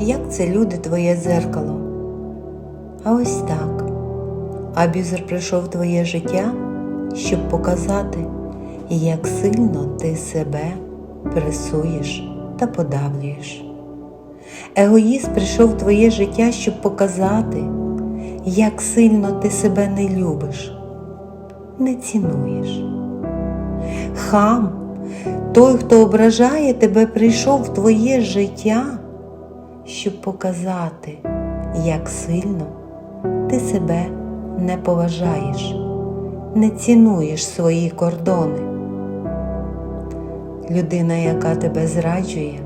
як це люди твоє дзеркало. А ось так. Аб'юзер прийшов в твоє життя, щоб показати, як сильно ти себе пресуєш та подавлюєш. Егоїст прийшов в твоє життя, щоб показати, як сильно ти себе не любиш, не цінуєш. Хам, той, хто ображає тебе, прийшов в твоє життя, щоб показати, як сильно ти себе не поважаєш, не цінуєш свої кордони. Людина, яка тебе зраджує,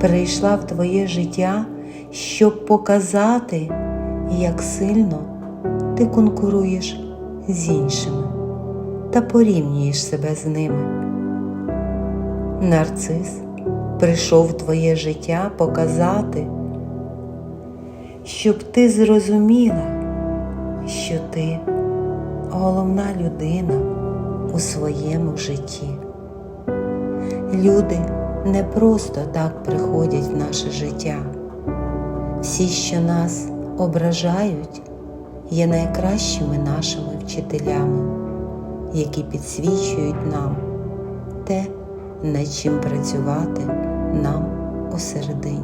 прийшла в твоє життя, щоб показати, як сильно ти конкуруєш з іншими та порівнюєш себе з ними. Нарцис прийшов в твоє життя показати, щоб ти зрозуміла, що ти головна людина у своєму житті. Люди не просто так приходять в наше життя. Всі, що нас ображають, є найкращими нашими вчителями, які підсвічують нам те, над чим працювати нам усередині.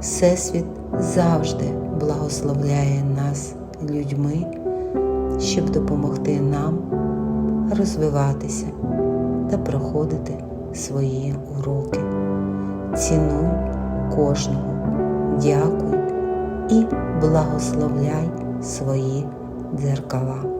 Всесвіт завжди благословляє нас людьми, щоб допомогти нам розвиватися та проходити свої уроки. Цінуй кожного, дякуй і благословляй свої дзеркала.